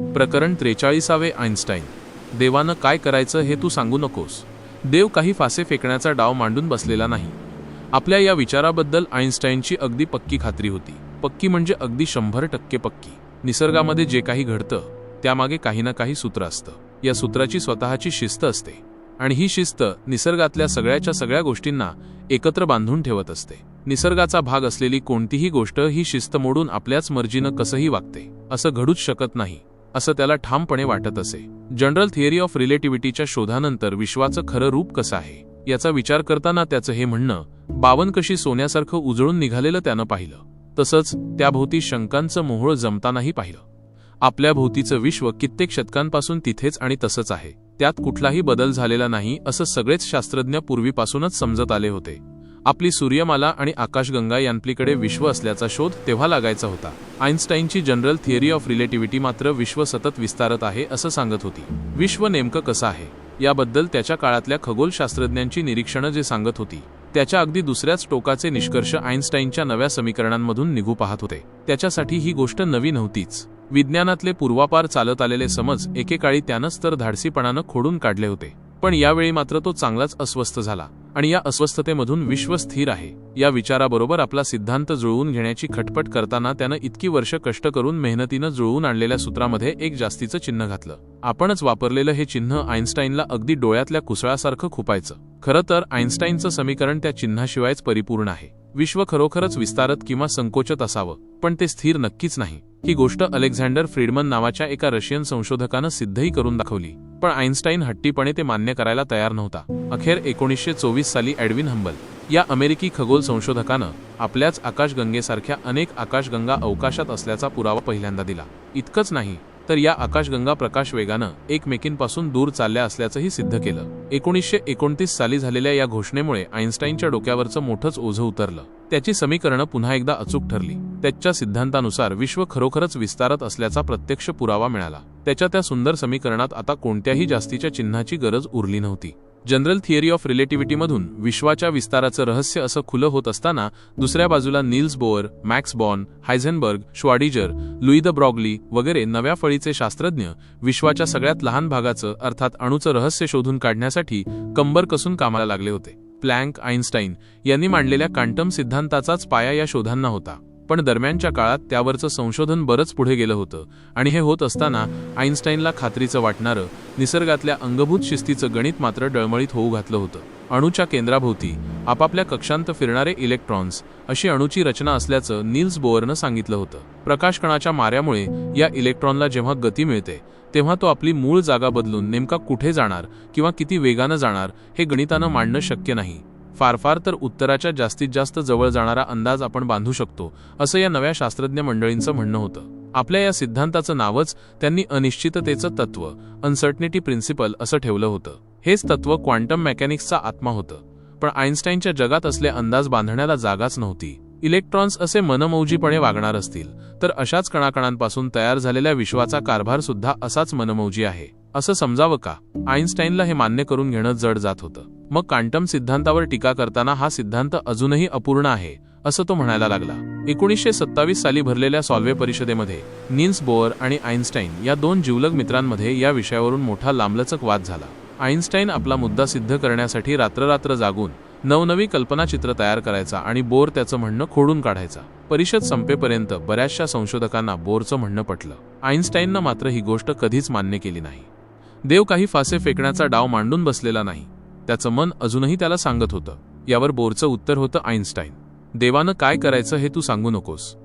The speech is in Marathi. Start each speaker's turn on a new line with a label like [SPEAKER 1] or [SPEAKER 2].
[SPEAKER 1] प्रकरण त्रेचाळीसावे आईन्स्टाईन देवानं काय करायचं हे तू सांगू नकोस. देव काही फासे फेकण्याचा डाव मांडून बसलेला नाही. आपल्या या विचाराबद्दल आईन्स्टाईनची अगदी पक्की खात्री होती. पक्की म्हणजे अगदी शंभर टक्के पक्की. निसर्गामध्ये जे काही घडतं त्यामागे काही ना काही सूत्र असतं. या सूत्राची स्वतःची शिस्त असते. आणि ही शिस्त निसर्गातल्या सगळ्याच्या सगळ्या गोष्टींना एकत्र बांधून ठेवत असते. निसर्गाचा भाग असलेली कोणतीही गोष्ट ही शिस्त मोडून आपल्याच मर्जीनं कसंही वागते असं घडूच शकत नाही. असं त्याला ठामपणे वाटत असे. जनरल थिअरी ऑफ रिलेटिव्हिटीच्या शोधानंतर विश्वाचं खरं रूप कसं आहे? याचा विचार करताना त्याचं हे म्हणणं बावन कशी सोन्यासारखं उजळून निघालेलं त्यानं पाहिलं. तसंच त्याभोवती शंकांचं मोहोळ जमतानाही पाहिलं. आपल्या भोवतीचं विश्व कित्येक शतकांपासून तिथेच आणि तसंच आहे. त्यात कुठलाही बदल झालेला नाही असं सगळेच शास्त्रज्ञ पूर्वीपासूनच समजत आले होते. आपली सूर्यमाला आणि आकाशगंगा यांपलीकडे विश्व असल्याचा शोध तेव्हा लागायचा होता. आईन्स्टाईनची जनरल थिअरी ऑफ रिलेटिव्हिटी मात्र विश्व सतत विस्तारत आहे असं सांगत होती. विश्व नेमकं कसं आहे? याबद्दल त्याच्या काळातल्या खगोलशास्त्रज्ञांची निरीक्षणं जे सांगत होती त्याच्या अगदी दुसऱ्याच टोकाचे निष्कर्ष आईन्स्टाईनच्या नव्या समीकरणांमधून निघू पाहत होते. त्याच्यासाठी ही गोष्ट नवी नव्हतीच. विज्ञानातले पूर्वापार चालत आलेले समज एकेकाळी त्यानंच तर धाडसीपणानं खोडून काढले होते. पण यावेळी मात्र तो चांगलाच अस्वस्थ झाला. आणि या अस्वस्थतेमधून विश्व स्थिर आहे. या विचाराबरोबर आपला सिद्धांत जुळवून घेण्याची खटपट करताना त्यानं इतकी वर्ष कष्ट करून मेहनतीनं जुळवून आणलेल्या सूत्रामध्ये एक जास्तीचं चिन्ह घातलं. आपणच वापरलेलं हे चिन्ह आईन्स्टाईनला अगदी डोळ्यातल्या कुसळासारखं खुपायचं. खरं तर आईन्स्टाईनचं समीकरण त्या चिन्हाशिवायच परिपूर्ण आहे. विश्व खरोखरच विस्तारत किंवा संकोचत असावं पण ते स्थिर नक्कीच नाही. ही गोष्ट अलेक्झांडर फ्रीडमन नावाच्या एका रशियन संशोधकानं सिद्धही करून दाखवली. पण आईन्स्टाईन हट्टीपणे ते मान्य करायला तयार नव्हता. अखेर एकोणीसशे चोवीस साली ॲडविन हंबल या अमेरिकी खगोल संशोधकानं आपल्याच आकाशगंगेसारख्या अनेक आकाशगंगा अवकाशात असल्याचा पुरावा पहिल्यांदा दिला. इतकंच नाही तर या आकाशगंगा प्रकाश वेगानं एकमेकींपासून दूर चालल्या असल्याचंही सिद्ध केलं. एकोणीसशे एकोणतीस साली झालेल्या या घोषणेमुळे आईन्स्टाईनच्या डोक्यावरचं मोठंच ओझं उतरलं. त्याची समीकरणं पुन्हा एकदा अचूक ठरली. त्याच्या सिद्धांतानुसार विश्व खरोखरच विस्तारत असल्याचा प्रत्यक्ष पुरावा मिळाला. त्याच्या त्या सुंदर समीकरणात आता कोणत्याही जास्तीच्या चिन्हाची गरज उरली नव्हती. जनरल थिअरी ऑफ रिलेटिव्हिटीमधून विश्वाच्या विस्ताराचं रहस्य असं खुलं होत असताना दुसऱ्या बाजूला Niels Bohr Max Born Heisenberg Schrodinger Louis de Broglie वगैरे नव्या फळीचे शास्त्रज्ञ विश्वाच्या सगळ्यात लहान भागाचं अर्थात अणूचं रहस्य शोधून काढण्यासाठी कंबर कसून कामाला लागले होते. प्लँक आईन्स्टाईन यांनी मांडलेल्या कांटम सिद्धांताचाच पाया या शोधांना होता. पण दरम्यानच्या काळात त्यावरचं संशोधन बरंच पुढे गेलं होतं आणि हे होत असताना आईन्स्टाईनला खात्रीचं वाटणारं निसर्गातल्या अंगभूत शिस्तीचं गणित मात्र डळमळीत होऊ घातलं होतं. अणूच्या केंद्राभोवती आपापल्या कक्षांत फिरणारे इलेक्ट्रॉन्स अशी अणूची रचना असल्याचं नील्स बोअरनं सांगितलं होतं. प्रकाशकणाच्या माऱ्यामुळे या इलेक्ट्रॉनला जेव्हा गती मिळते तेव्हा तो आपली मूळ जागा बदलून नेमका कुठे जाणार किंवा किती वेगानं जाणार हे गणितानं मांडणं शक्य नाही. फार फार तर उत्तराच्या जास्तीत जास्त जवळ जाणारा अंदाज आपण बांधू शकतो असं या नव्या शास्त्रज्ञ मंडळींचं म्हणणं होतं. आपल्या या सिद्धांताचं नावच त्यांनी अनिश्चिततेचं तत्व अनसर्टनिटी प्रिन्सिपल असं ठेवलं होतं. हेच तत्व क्वांटम मेकॅनिक्सचा आत्मा होतं. पण आईन्स्टाईनच्या जगात असले अंदाज बांधण्याला जागाच नव्हती. इलेक्ट्रॉन्स असे मनमौजीपणे वागणार असतील तर अशाच कणाकणांपासून तयार झालेल्या विश्वाचा कारभार सुद्धा असाच मनमौजी आहे. असं समजावं का? आईन्स्टाईनला हे मान्य करून घेणं जड जात होतं. मग कांटम सिद्धांतावर टीका करताना हा सिद्धांत अजूनही अपूर्ण आहे असं तो म्हणायला लागला. एकोणीसशे सत्तावीस साली भरलेल्या सॉल्वे परिषदेमध्ये निन्स बोअर आणि आईन्स्टाईन या दोन जिवलग मित्रांमध्ये या विषयावरून मोठा लांबलचक वाद झाला. आईन्स्टाईन आपला मुद्दा सिद्ध करण्यासाठी रात्ररात्र जागून नवनवी कल्पनाचित्र तयार करायचा आणि बोर त्याचं म्हणणं खोडून काढायचा. परिषद संपेपर्यंत बऱ्याचशा संशोधकांना बोरचं म्हणणं पटलं. आईन्स्टाईननं मात्र ही गोष्ट कधीच मान्य केली नाही. देव काही फासे फेकण्याचा डाव मांडून बसलेला नाही. त्याचं मन अजूनही त्याला सांगत होतं. यावर बोरचं उत्तर होतं आईन्स्टाईन देवानं काय करायचं हे तू सांगू नकोस.